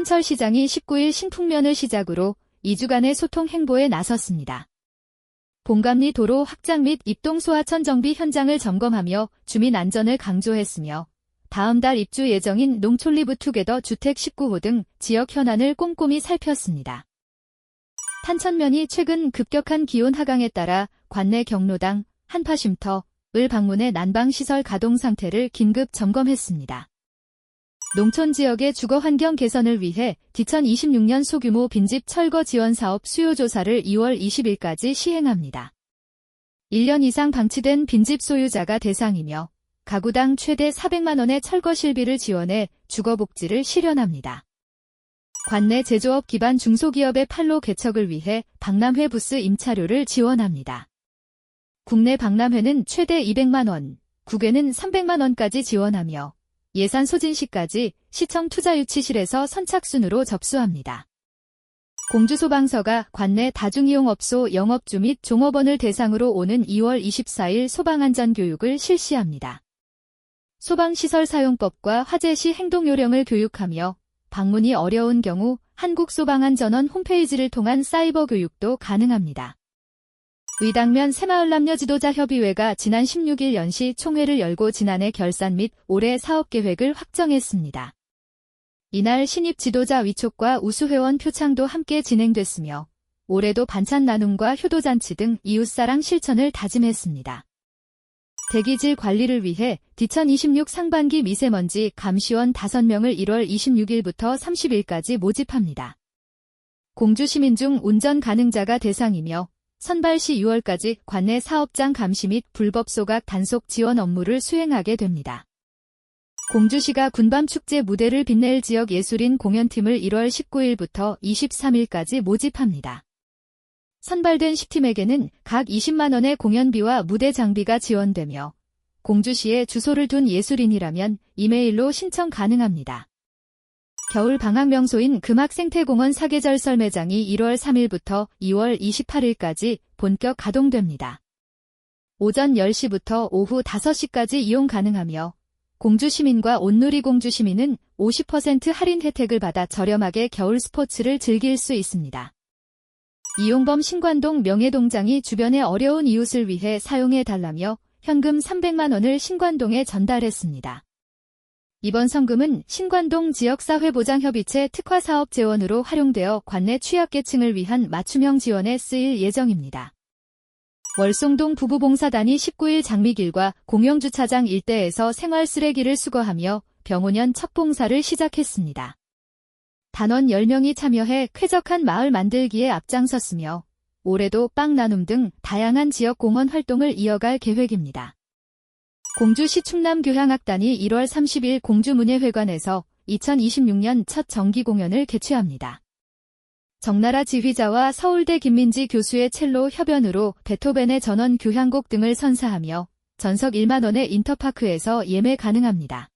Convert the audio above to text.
최원철 시장이 19일 신풍면을 시작으로 2주간의 소통 행보에 나섰습니다. 본감리 도로 확장 및 입동 소하천 정비 현장을 점검하며 주민 안전을 강조했으며 다음 달 입주 예정인 농촌리브 투게더 주택 19호 등 지역 현안을 꼼꼼히 살폈습니다. 탄천면이 최근 급격한 기온 하강에 따라 관내 경로당, 한파쉼터 을 방문해 난방시설 가동 상태를 긴급 점검했습니다. 농촌 지역의 주거 환경 개선을 위해 2026년 소규모 빈집 철거 지원 사업 수요 조사를 2월 20일까지 시행합니다. 1년 이상 방치된 빈집 소유자가 대상이며 가구당 최대 400만 원의 철거 실비를 지원해 주거 복지를 실현합니다. 관내 제조업 기반 중소기업의 판로 개척을 위해 박람회 부스 임차료를 지원합니다. 국내 박람회는 최대 200만 원, 국외는 300만 원까지 지원하며 예산 소진 시까지 시청 투자유치실에서 선착순으로 접수합니다. 공주소방서가 관내 다중이용업소 영업주 및 종업원을 대상으로 오는 2월 24일 소방안전교육을 실시합니다. 소방시설 사용법과 화재 시 행동요령을 교육하며 방문이 어려운 경우 한국소방안전원 홈페이지를 통한 사이버 교육도 가능합니다. 의당면 새마을남녀 지도자협의회가 지난 16일 연시 총회를 열고 지난해 결산 및 올해 사업계획을 확정했습니다. 이날 신입 지도자 위촉과 우수회원 표창도 함께 진행됐으며 올해도 반찬 나눔과 효도잔치 등 이웃사랑 실천을 다짐했습니다. 대기질 관리를 위해 2026 상반기 미세먼지 감시원 5명을 1월 26일부터 30일까지 모집합니다. 공주 시민 중 운전 가능자가 대상이며 선발 시 6월까지 관내 사업장 감시 및 불법 소각 단속 지원 업무를 수행하게 됩니다. 공주시가 군밤축제 무대를 빛낼 지역 예술인 공연팀을 1월 19일부터 23일까지 모집합니다. 선발된 10팀에게는 각 20만원의 공연비와 무대 장비가 지원되며 공주시에 주소를 둔 예술인이라면 이메일로 신청 가능합니다. 겨울 방학 명소인 금학생태공원 사계절 썰매장이 1월 3일부터 2월 28일까지 본격 가동됩니다. 오전 10시부터 오후 5시까지 이용 가능하며 공주 시민과 온누리 공주 시민은 50% 할인 혜택을 받아 저렴하게 겨울 스포츠를 즐길 수 있습니다. 이용범 신관동 명예동장이 주변의 어려운 이웃을 위해 사용해 달라며 현금 300만 원을 신관동에 전달했습니다. 이번 성금은 신관동 지역사회보장협의체 특화사업 재원으로 활용되어 관내 취약계층을 위한 맞춤형 지원에 쓰일 예정입니다. 월송동 부부봉사단이 19일 장미길과 공영주차장 일대에서 생활 쓰레기를 수거하며 병오년 첫 봉사를 시작했습니다. 단원 10명이 참여해 쾌적한 마을 만들기에 앞장섰으며 올해도 빵 나눔 등 다양한 지역 공헌 활동을 이어갈 계획입니다. 공주시 충남교향악단이 1월 30일 공주문예회관에서 2026년 첫 정기 공연을 개최합니다. 정나라 지휘자와 서울대 김민지 교수의 첼로 협연으로 베토벤의 전원 교향곡 등을 선사하며 전석 1만원의 인터파크에서 예매 가능합니다.